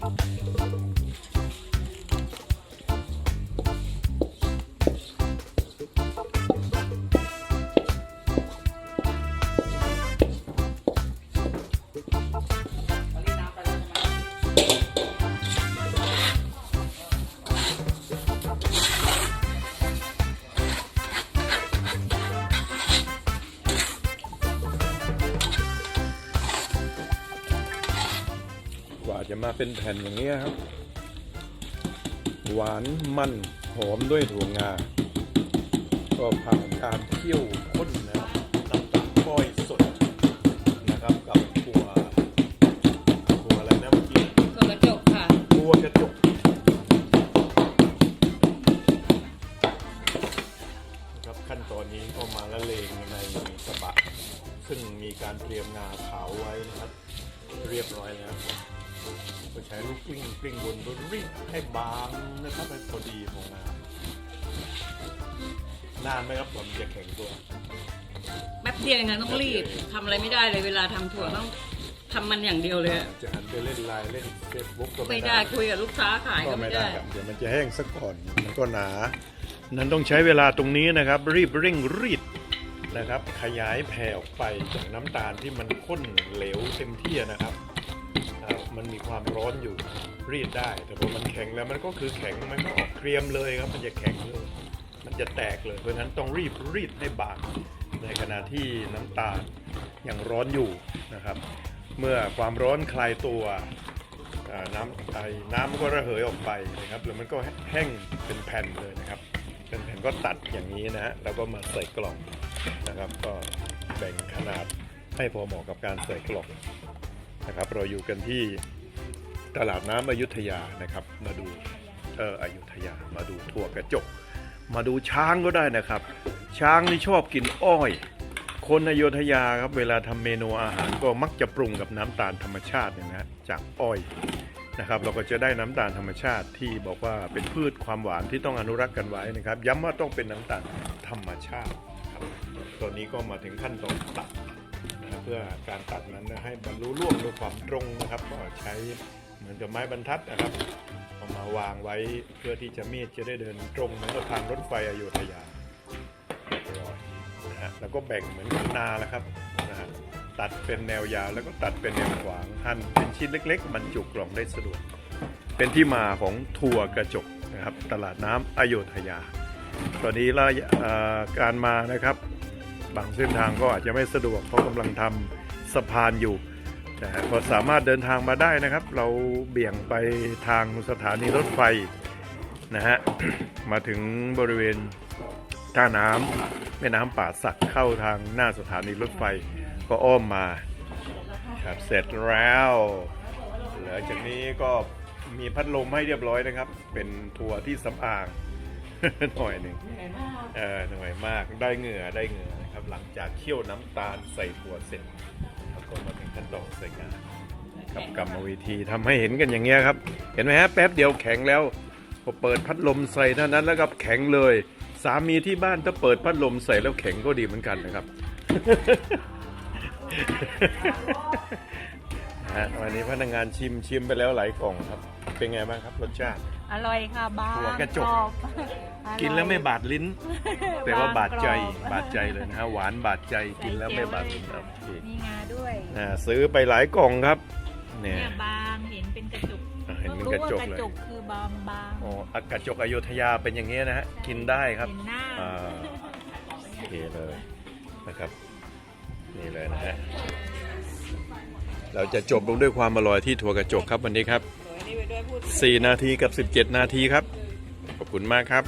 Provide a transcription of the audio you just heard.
Thank. กว่าจะมาเป็นแผ่นอย่างนี้ยครับ หวานมันหอมด้วยถั่วงา ก็ผ่านการเคี่ยวข้นนะครับน้ำตาลก้อยสดนะครับกับถั่วถั่วอะไรนะเมื่อกี้ตัวกระจกค่ะถั่วกระจกนะครับขั้นตอนนี้ก็มาละเลงในกระบะซึ่งมีการเตรียมงาขาวไว้นะครับ เรียบร้อยแล้ว ก็ใช้ลูกกลิ้งกลิ้งบนบนรีดให้บางนะครับให้พอดีของงานานไหมครับผมจะแข็งตัว แป๊บเดียวเองนะต้องรีบทำอะไรไม่ได้เลยเวลาทำถั่วต้องทำมันอย่างเดียวเลยอะจะหันไปเล่นไลน์เล่นเฟซบุ๊กก็ไม่ไม่ได้คุยกับลูกค้าขายก็ก็ไม่ไม่ได้ได้ ครับเดี๋ยวมันจะแห้งซะก่อนมันก็หนา นั้นต้องใช้เวลาตรงนี้นะครับ รีบเร่งรีดนะครับ ขยายแผ่ออกไปจากน้ำตาลที่มันข้นเหลวเต็มที่นะครับอ่า มันมีความร้อนอยู่รีดได้ แต่พอมันแข็งแล้วมันก็คือแข็งมันก็ออกเครียมเลยครับ มันจะแข็งเลยมันจะแตกเลยเพราะฉะนั้นต้องรีบรีดให้บางในขณะที่น้ำตาลยังร้อนอยู่นะครับ เมื่อความร้อนคลายตัวน้ำไอ้น้ำก็ระเหยออกไปนะครับแล้วมันก็แห้งเป็นแผ่นเลยนะครับเป็นแผ่นก็ตัดอย่างนี้นะฮะแล้วก็มาใส่กล่องนะครับ ก็แบ่งขนาดให้พอเหมาะกับการใส่กล่อง นะครับ เราอยู่กันที่ตลาดน้ำอยุธยานะครับ มาดูเอออยุธยามาดูถั่วกระจก มาดูช้างก็ได้นะครับ ช้างนี่ชอบกินอ้อย คนอโยธยาครับเวลาทำเมนูอาหารก็มักจะปรุงกับน้ำตาลธรรมชาติเนี่ยนะฮะจากอ้อยนะครับเราก็จะได้น้ำตาลธรรมชาติที่บอกว่าเป็นพืชความหวานที่ต้องอนุรักษ์กันไว้นะครับ ย้ำว่าต้องเป็นน้ำตาลธรรมชาติครับตอนนี้ก็มาถึงขั้นตอนตัด พื่อการตัดนั้นนะให้บรรลุล่วงด้วยความตรงนะครับ ก็ใช้เหมือนกับไม้บรรทัดนะครับเอามาวางไว้เพื่อที่จะมีดจะได้เดินตรงเหมือนกับทางรถไฟอโยธยารอยนะฮะแล้วก็แบ่งเหมือนกับนาแล้วครับนะฮะตัดเป็นแนวยาวแล้วก็ตัดเป็นแนวขวางหั่นเป็นชิ้นเล็กๆบรรจุกล่องได้สะดวก เป็นที่มาของทัวร์กระจกนะครับตลาดน้ำอโยธยา ตอนนี้ระยะการมานะครับ บางเส้นทางก็อาจจะไม่สะดวกเพราะกำลังทำสะพานอยู่นะฮะก็สามารถเดินทางมาได้นะครับ เราเบี่ยงไปทางสถานีรถไฟนะฮะมาถึงบริเวณท่าน้ำแม่น้ำป่าสักเข้าทางหน้าสถานีรถไฟก็อ้อมมาครับเสร็จแล้วหลังจากนี้ก็มีพัดลมให้เรียบร้อยนะครับ เป็นทัวร์ที่สำอาง หน่อยหนึ่งเออหน่อยมากได้เหงื่อได้เหงื่อนะครับหลังจากเคี่ยวน้ำตาลใส่ถั่วเสร็จแล้วก็มาถึงขั้นตอนใส่งานกับกรรมวิธีทำให้เห็นกันอย่างเงี้ยครับ เห็นไหมฮะแป๊บเดียวแข็งแล้วพอเปิดพัดลมใส่เท่านั้นแล้วก็แข็งเลย สามีที่บ้านถ้าเปิดพัดลมใส่แล้วแข็งก็ดีเหมือนกันนะครับนะฮะวันนี้พนักงานชิมชิมไปแล้วหลายกล่องครับ เป็นไงบ้างครับรสชาติ อร่อยค่ะบางถั่วกระจกรอบอร่อย กินแล้วไม่บาดลิ้น แต่ว่าบาดใจบางกรอบบาดใจเลยนะฮะหวานบาดใจกินแล้วไม่บาดลิ้นโอเคมีงาด้วยอ่าซื้อไปหลายกล่องครับ เนี่ยเนี่ยบางเห็นเป็นกระจกอ่าเห็นเป็นกระจกพิ่งเลยว่ากระจกคือบางบางอ๋ออะกระจกอโยธยาเป็นอย่างนี้ยนะฮะกินได้ครับเห็นหน้าอ่าโอเคเลยนะครับนี่เลยนะฮะเราจะจบลงด้วยความอร่อยที่ถั่วกระจกครับวันนี้ครับ 4 นาทีกับ 17 นาทีครับ ขอบคุณมากครับ